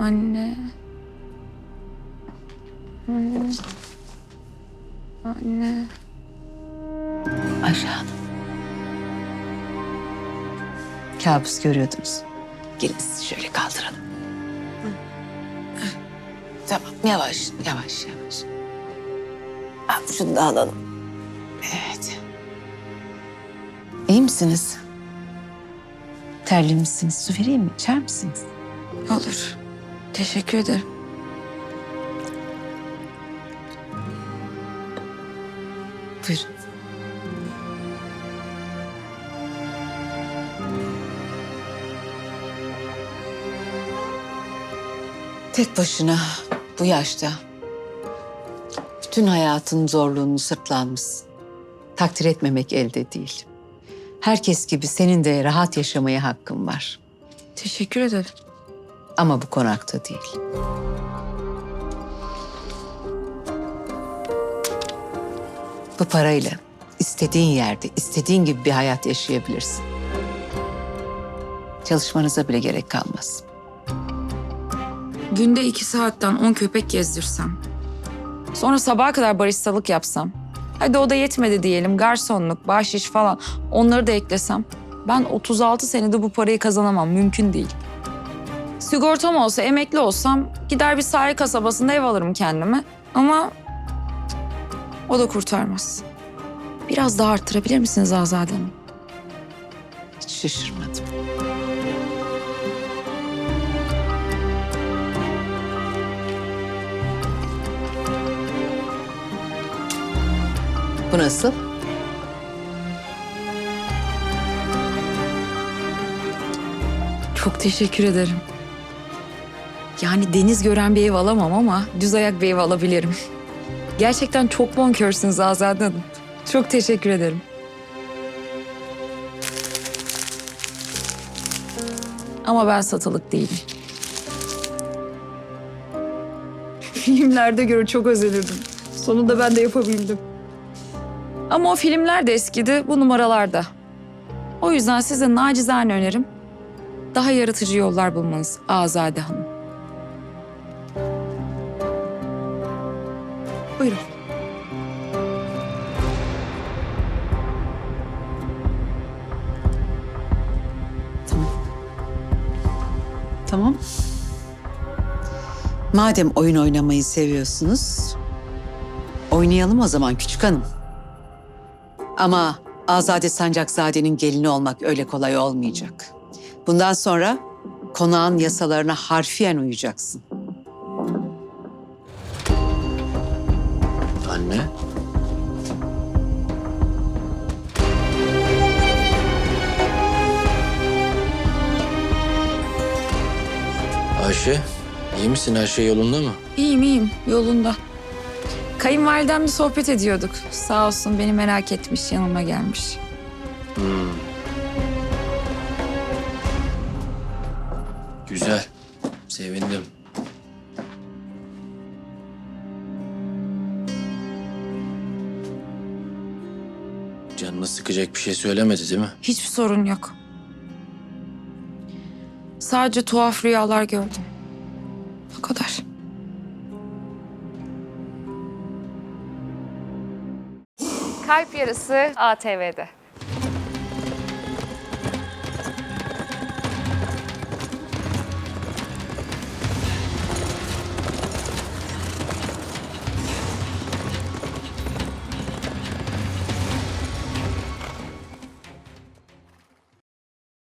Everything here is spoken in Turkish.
Anne. Anne. Anne. Ayşe Hanım. Kabus görüyordunuz. Gelin sizi şöyle kaldıralım. Tamam yavaş yavaş yavaş. Al, şunu da alalım. Evet. İyi misiniz? Terli misiniz? Su vereyim mi? İçer misiniz? Olur. Teşekkür ederim. Buyurun. Tek başına bu yaşta bütün hayatın zorluğunu sırtlanmışsın. Takdir etmemek elde değil. Herkes gibi senin de rahat yaşamaya hakkın var. Teşekkür ederim. Ama bu konakta değil. Bu parayla istediğin yerde, istediğin gibi bir hayat yaşayabilirsin. Çalışmanıza bile gerek kalmaz. Günde iki saatten on köpek gezdirsem. Sonra sabaha kadar baristalık yapsam. Hadi o da yetmedi diyelim. Garsonluk, bahşiş falan onları da eklesem. Ben 36 senede bu parayı kazanamam. Mümkün değil. Sigortam olsa, emekli olsam gider bir sahil kasabasında ev alırım kendime. Ama o da kurtarmaz. Biraz daha arttırabilir misiniz Azade Hanım? Hiç şaşırmadım. Bu nasıl? Çok teşekkür ederim. Yani deniz gören bir ev alamam ama düz ayak bir ev alabilirim. Gerçekten çok bonkörsünüz Azade Hanım. Çok teşekkür ederim. Ama ben satılık değilim. Filmlerde göre çok özenirdim. Sonunda ben de yapabildim. Ama o filmler de eskidi, bu numaralarda. O yüzden size nacizane önerim daha yaratıcı yollar bulmanız Azade Hanım. Buyurun. Tamam. Madem oyun oynamayı seviyorsunuz, oynayalım o zaman küçük hanım. Ama Azade Sancakzade'nin gelini olmak öyle kolay olmayacak. Bundan sonra konağın yasalarına harfiyen uyacaksın. Anne. Ayşe, iyi misin? Her şey yolunda mı? İyiyim iyiyim yolunda. Kayınvalidemle sohbet ediyorduk. Sağ olsun beni merak etmiş yanıma gelmiş. Güzel. Sevindim. Canını sıkacak bir şey söylemedi değil mi? Hiçbir sorun yok. Sadece tuhaf rüyalar gördüm. O kadar. Kalp Yarısı ATV'de.